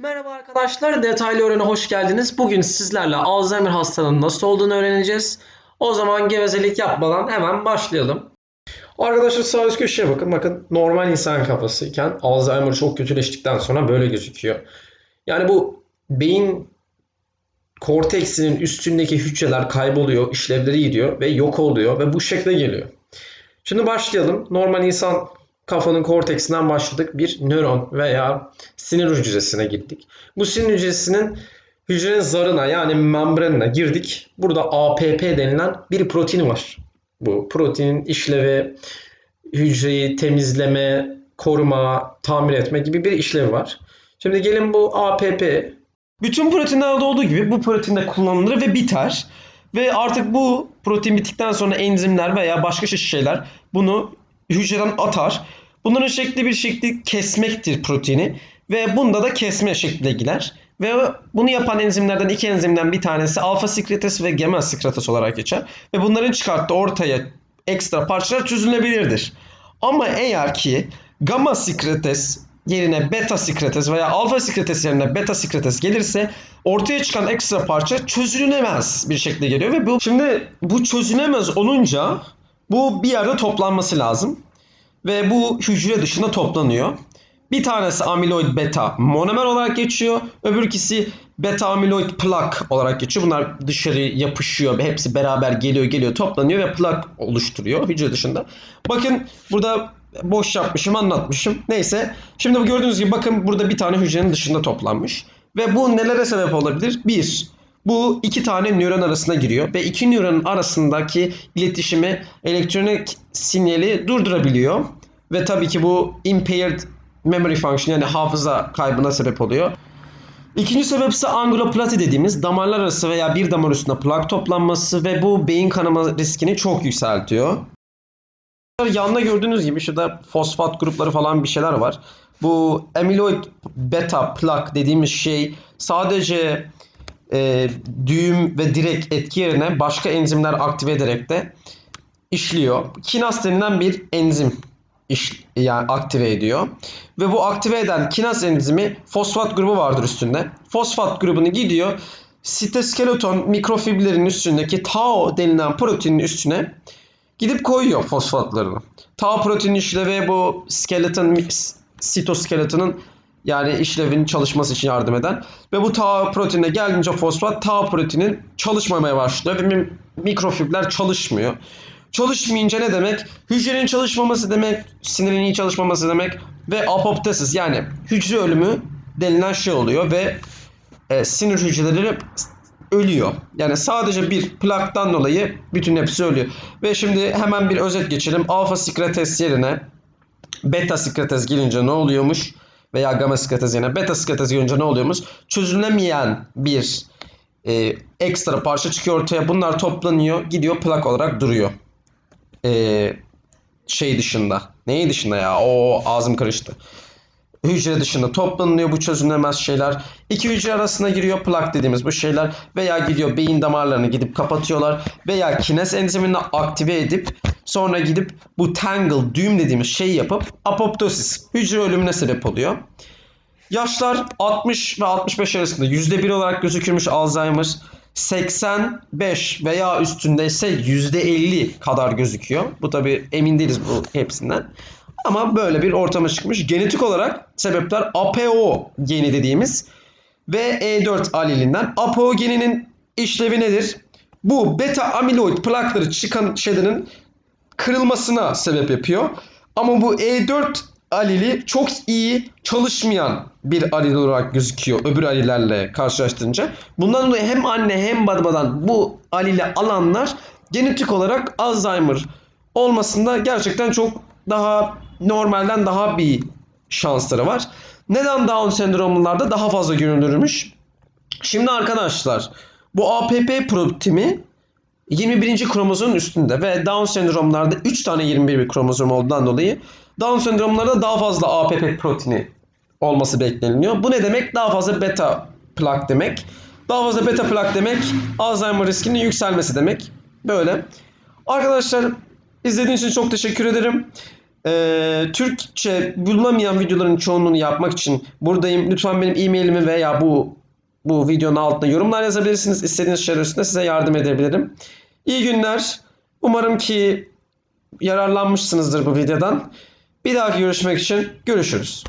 Merhaba arkadaşlar, detaylı öğrene hoş geldiniz. Bugün sizlerle Alzheimer hastalığının nasıl olduğunu öğreneceğiz. O zaman gevezelik yapmadan hemen başlayalım. Arkadaşlar sağ üst köşeye bakın. Bakın normal insan kafası iken Alzheimer çok kötüleştikten sonra böyle gözüküyor. Yani bu beyin korteksinin üstündeki hücreler kayboluyor, işlevleri gidiyor ve yok oluyor ve bu şekle geliyor. Şimdi başlayalım. Normal insan kafanın korteksinden başladık. Bir nöron veya sinir hücresine gittik. Bu sinir hücresinin hücrenin zarına yani membranına girdik. Burada APP denilen bir protein var. Bu proteinin işlevi hücreyi temizleme, koruma, tamir etme gibi bir işlevi var. Şimdi gelin bu APP bütün proteinlerde olduğu gibi bu protein de kullanılır ve biter. Ve artık bu protein bittikten sonra enzimler veya başka şeyler bunu hücreden atar. Bunların şekli bir şekli kesmektir proteini ve bunda da kesme şekline gider. Ve bunu yapan enzimlerden iki enzimden bir tanesi alfa sekretes ve gamma sekretes olarak geçer. Ve bunların çıkarttığı ortaya ekstra parçalar çözülebilirdir. Ama eğer ki gamma sekretes yerine beta sekretes veya alfa sekretes yerine beta sekretes gelirse ortaya çıkan ekstra parça çözülemez bir şekilde geliyor ve bu şimdi bu çözülemez olunca bu bir yerde toplanması lazım ve bu hücre dışında toplanıyor. Bir tanesi amiloid beta monomer olarak geçiyor. Öbürkisi beta amiloid plak olarak geçiyor. Bunlar dışarı yapışıyor. Hepsi beraber geliyor geliyor toplanıyor ve plak oluşturuyor hücre dışında. Bakın burada boş yapmışım anlatmışım. Neyse. Şimdi bu gördüğünüz gibi bakın burada bir tane hücrenin dışında toplanmış. Ve bu nelere sebep olabilir? Bir, bu iki tane nöron arasına giriyor ve iki nöronun arasındaki iletişimi elektronik sinyali durdurabiliyor. Ve tabii ki bu impaired memory function yani hafıza kaybına sebep oluyor. İkinci sebep ise anguloplasti dediğimiz damarlar arası veya bir damar üstünde plak toplanması ve bu beyin kanama riskini çok yükseltiyor. Yanında gördüğünüz gibi şurada fosfat grupları falan bir şeyler var. Bu amyloid beta plak dediğimiz şey sadece e, düğüm ve direkt etki yerine başka enzimler aktive ederek de işliyor. Kinas denilen bir enzim iş, yani aktive ediyor. Ve bu aktive eden kinas enzimi fosfat grubu vardır üstünde. Fosfat grubunu gidiyor sitoskeleton mikrofiblerin üstündeki tau denilen proteinin üstüne gidip koyuyor fosfatlarını. Tau protein işlevi bu skeleton sitoskeletonun yani işlevin çalışması için yardım eden ve bu tau proteinine gelince fosfat tau proteinin çalışmamaya başlıyor ve mikrofibler çalışmıyor. Çalışmayınca ne demek? Hücrenin çalışmaması demek, sinirin iyi çalışmaması demek ve apoptosis yani hücre ölümü denilen şey oluyor ve e, sinir hücreleri ölüyor. Yani sadece bir plaktan dolayı bütün hepsi ölüyor. Ve şimdi hemen bir özet geçelim. Alfa sekretes yerine beta sekretes gelince ne oluyormuş? Veya gamma sekretes yerine beta sekretes gelince ne oluyormuş? Çözülemeyen bir e, ekstra parça çıkıyor ortaya. Bunlar toplanıyor, gidiyor plak olarak duruyor. E, şey dışında. Neyi dışında ya? O ağzım karıştı hücre dışında toplanıyor bu çözülemez şeyler. İki hücre arasına giriyor plak dediğimiz bu şeyler veya gidiyor beyin damarlarını gidip kapatıyorlar veya kines enzimini aktive edip sonra gidip bu tangle düğüm dediğimiz şeyi yapıp apoptosis hücre ölümüne sebep oluyor. Yaşlar 60 ve 65 arasında %1 olarak gözükürmüş Alzheimer. 85 veya üstünde ise %50 kadar gözüküyor. Bu tabi emin değiliz bu hepsinden. Ama böyle bir ortama çıkmış. Genetik olarak sebepler APO geni dediğimiz ve E4 alelinden. APO geninin işlevi nedir? Bu beta amiloid plakları çıkan şeylerin kırılmasına sebep yapıyor. Ama bu E4 aleli çok iyi çalışmayan bir alel olarak gözüküyor öbür alelerle karşılaştırınca. Bundan dolayı hem anne hem babadan bu aleli alanlar genetik olarak Alzheimer olmasında gerçekten çok daha normalden daha bir şansları var. Neden Down sendromlularda daha fazla görülürmüş? Şimdi arkadaşlar bu APP proteini 21. kromozom üstünde ve Down sendromlarda 3 tane 21 kromozom olduğundan dolayı Down sendromlarda daha fazla APP proteini olması bekleniyor. Bu ne demek? Daha fazla beta plak demek. Daha fazla beta plak demek Alzheimer riskinin yükselmesi demek. Böyle. Arkadaşlar izlediğiniz için çok teşekkür ederim. Ee, Türkçe bulunamayan videoların çoğunluğunu yapmak için buradayım. Lütfen benim e-mailimi veya bu bu videonun altına yorumlar yazabilirsiniz. İstediğiniz şeyler üstünde size yardım edebilirim. İyi günler. Umarım ki yararlanmışsınızdır bu videodan. Bir dahaki görüşmek için görüşürüz.